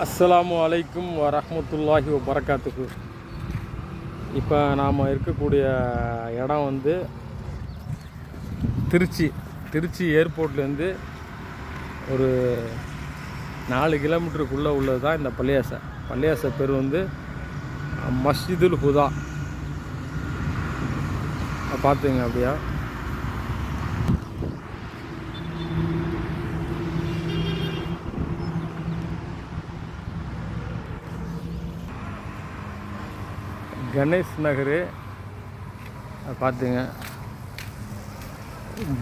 அஸ்ஸலாமு அலைக்கும் வரமத்துல்லாஹி வரகாத்துக்கு இப்போ நாம் இருக்கக்கூடிய இடம் வந்து திருச்சி. திருச்சி ஏர்போர்ட்லேருந்து ஒரு நாலு கிலோமீட்டருக்குள்ளே உள்ளது தான் இந்த பள்ளியாசை. பள்ளியாசை பேர் வந்து மஸ்ஜிதுல் ஹுதா. பார்த்துங்க அப்படியா. கணேஷ் நகர். பார்த்துங்க.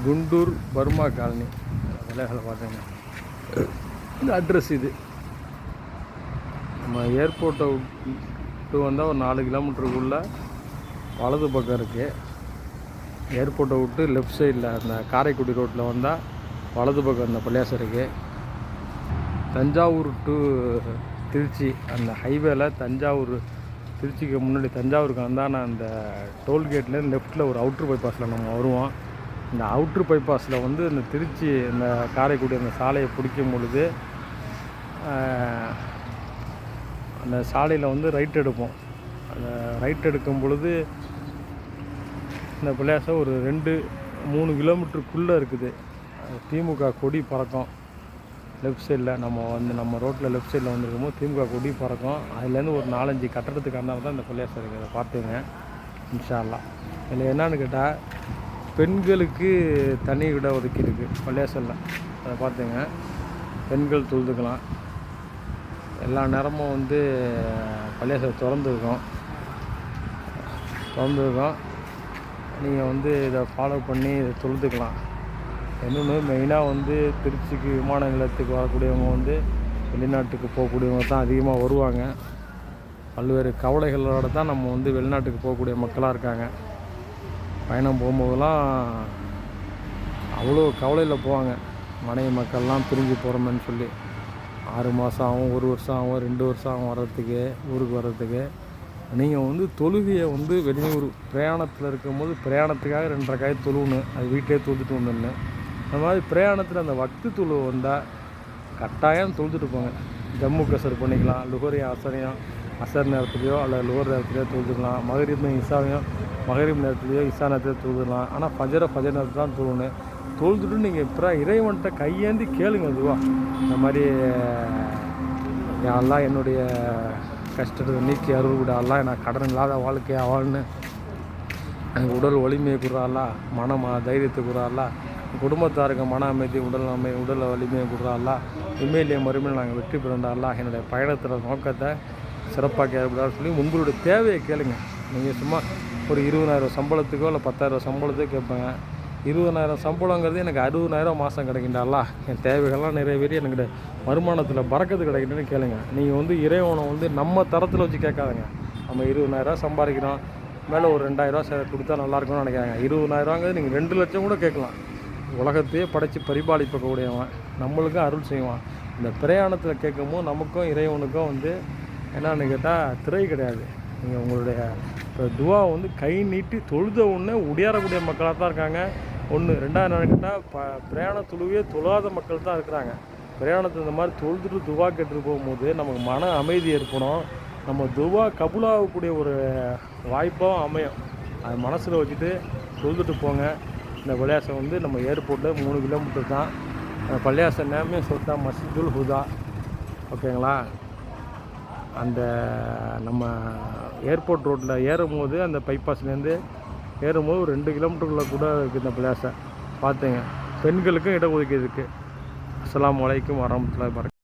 Guntur Burma colony. விலைகளை பார்த்துங்க. இந்த அட்ரஸ் இது. நம்ம ஏர்போர்ட்டை விட்டு வந்தால் ஒரு நாலு கிலோமீட்டருக்குள்ளே வலது பக்கம் இருக்குது ஏர்போர்ட்டை விட்டு லெஃப்ட் சைடில் அந்த காரைக்குடி ரோட்டில் வந்தால் வலது பக்கம் அந்த பள்ளியாசம் இருக்குது தஞ்சாவூர் டு திருச்சி அந்த ஹைவேல தஞ்சாவூர் திருச்சிக்கு முன்னாடி தஞ்சாவூருக்கு வந்தால் நான் அந்த டோல்கேட்லேருந்து லெஃப்ட்டில் ஒரு அவுட்ரு பைபாஸில் நம்ம வருவோம். இந்த அவுட்ரு பைபாஸில் வந்து இந்த திருச்சி இந்த காரைக்குடி அந்த சாலையை பிடிக்கும் பொழுது அந்த சாலையில் வந்து ரைட் எடுப்போம். அந்த ரைட் எடுக்கும் பொழுது இந்த பிளேஸை ஒரு ரெண்டு மூணு கிலோமீட்டருக்குள்ளே இருக்குது. திமுக கொடி பறக்கும். லெஃப்ட் சைடில் நம்ம வந்து நம்ம ரோட்டில் லெஃப்ட் சைடில் வந்துருக்கும்போது திமுக கொடி பறக்கும். அதுலேருந்து ஒரு நாலஞ்சு கட்டடத்துக்கு அந்தால் தான் இந்த பிள்ளையாசை இருக்குது அதை பார்த்துங்க. இன்ஷா இதில் என்னன்னு கேட்டால் பெண்களுக்கு தனி விட ஒதுக்கி இருக்குது பள்ளியாசலில் அதை பார்த்துங்க. பெண்கள் தொழுதுக்கலாம். எல்லா நேரமும் வந்து பள்ளியாசல் திறந்துருக்கோம். திறந்துருக்கோம். நீங்கள் வந்து இதை ஃபாலோ பண்ணி இதை தொழுதுக்கலாம். இன்னொன்று மெயினாக வந்து திருச்சிக்கு விமான நிலையத்துக்கு வரக்கூடியவங்க வந்து வெளிநாட்டுக்கு போகக்கூடியவங்க தான் அதிகமாக வருவாங்க. பல்வேறு கவலைகளோட தான் நம்ம வந்து வெளிநாட்டுக்கு போகக்கூடிய மக்களாக இருக்காங்க. பயணம் போகும்போதெல்லாம் அவ்வளோ கவலையில் போவாங்க. மனைவி மக்கள்லாம் பிரிஞ்சு போகிறோமேன்னு சொல்லி. ஆறு மாதம் ஆகும் ஒரு வருஷம் ஆகும் ரெண்டு வருஷம் ஆகும் வர்றதுக்கு ஊருக்கு வர்றதுக்கு. நீங்கள் வந்து தொழுகையை வந்து வெளியூர் பிரயாணத்தில் இருக்கும்போது பிரயாணத்துக்காக ரெண்டரை காய் தொழுவணும் அது வீட்டிலே தொழுதுட்டு வந்துடணும். அந்த மாதிரி பிரயாணத்தில் அந்த வக்து தொழுவு வந்தால் கட்டாயம் தொழுதுட்டு போங்க. ஜம்மு கசர் பண்ணிக்கலாம் லுகரையும் அசரையும் அசர் நேரத்துலையோ அல்லது லுகர் நேரத்துலையோ தொழுதுக்கலாம். மகரீபையும் இசாவையும் மகரீப் நேரத்துலையோ இசா நேரத்துலையோ தொழுதுக்கலாம். ஆனால் ஃபஜரை ஃபஜர் நேரத்தில் தான் தொழுவணும் தொழுதுட்டு நீங்கள் இப்போ இறைவன்கிட்ட கையேந்தி கேளுங்க அதுவா இந்த மாதிரி யாரெல்லாம் என்னுடைய கஷ்டத்தை நீக்கி அருள் விடாலாம் நான் கடன் இல்லாத வாழ்க்கையாக வாழ்னு எனக்கு உடல் வலிமையை கொடுறாளா மனமா தைரியத்தை கூறாளா குடும்பத்தாருக்கு மன அமைதி உடல் அமை உடல் வலிமையை கொடுறாளா இம்மையிலேயே மறுமையில் நாங்கள் வெற்றி பெறண்டாளா என்னுடைய பயணத்தில் நோக்கத்தை சிறப்பாக ஏற்படாது சொல்லி உங்களுடைய தேவையை கேளுங்க. நீங்கள் சும்மா ஒரு இருபதாயிரம் சம்பளத்துக்கோ இல்லை பத்தாயிரம் சம்பளத்துக்கோ கேட்பேங்க. இருபதாயிரம் சம்பளங்கிறது எனக்கு அறுபதாயிரம் மாதம் கிடைக்கின்றாலா என் தேவைகள்லாம் நிறைவேறி எனக்கு வருமானத்தில் பறக்கத்து கிடைக்குதுன்னு கேளுங்க. நீங்கள் வந்து இறைவனை வந்து நம்ம தரத்தில் வச்சு கேட்காதுங்க. நம்ம இருபதாயிரம் சம்பாதிக்கிறோம். மேலே ஒரு ரெண்டாயிரரூவா சே கொடுத்தா நல்லா இருக்கும்னு நினைக்கிறாங்க இருபதாயிரரூவாங்கிறது நீங்கள் ரெண்டு லட்சம் கூட கேட்கலாம். உலகத்தையே படைத்து பரிபாலிப்பக்கூடியவன். நம்மளுக்கும் அருள் செய்வான். இந்த பிரயாணத்தில் கேட்கும்போது நமக்கும் இறைவனுக்கும் வந்து என்னன்னு கேட்டால் திரை கிடையாது. நீங்கள் உங்களுடைய இப்போ துவா வந்து கை நீட்டி தொழுத உடனே உடையாறக்கூடிய மக்களாக தான் இருக்காங்க. ஒன்று ரெண்டாவது என்னன்னு கேட்டால் ப பிரயாண தொழுவே தொழாத மக்கள் தான் இருக்கிறாங்க. பிரயாணத்தில் இந்த மாதிரி தொழுதுட்டு துவா கேட்டுட்டு போகும்போது நமக்கு மன அமைதி ஏற்படும். நம்ம துவா கபுலாகக்கூடிய ஒரு வாய்ப்பாகவும் அமையும். அது மனசில் வச்சுட்டு தொழுதுட்டு போங்க. இந்த பள்ளியாசம் வந்து நம்ம ஏர்போர்ட்டில் மூணு கிலோமீட்டர் தான். அந்த பள்ளியாசம் நேமே சொல்லிட்டா மசிதுல் ஹுதா. ஓகேங்களா? அந்த நம்ம ஏர்போர்ட் ரோட்டில் ஏறும்போது அந்த பைபாஸ்லேருந்து ஏறும்போது ஒரு ரெண்டு கிலோமீட்டருக்குள்ளே கூட இருக்குது இந்த பள்ளியாசம் பார்த்துங்க பெண்களுக்கும் இடஒதுக்கீடு இருக்குது அஸ்லாம் அலைக்கும் வரமத்துல்லாஹி வரகாத்துஹு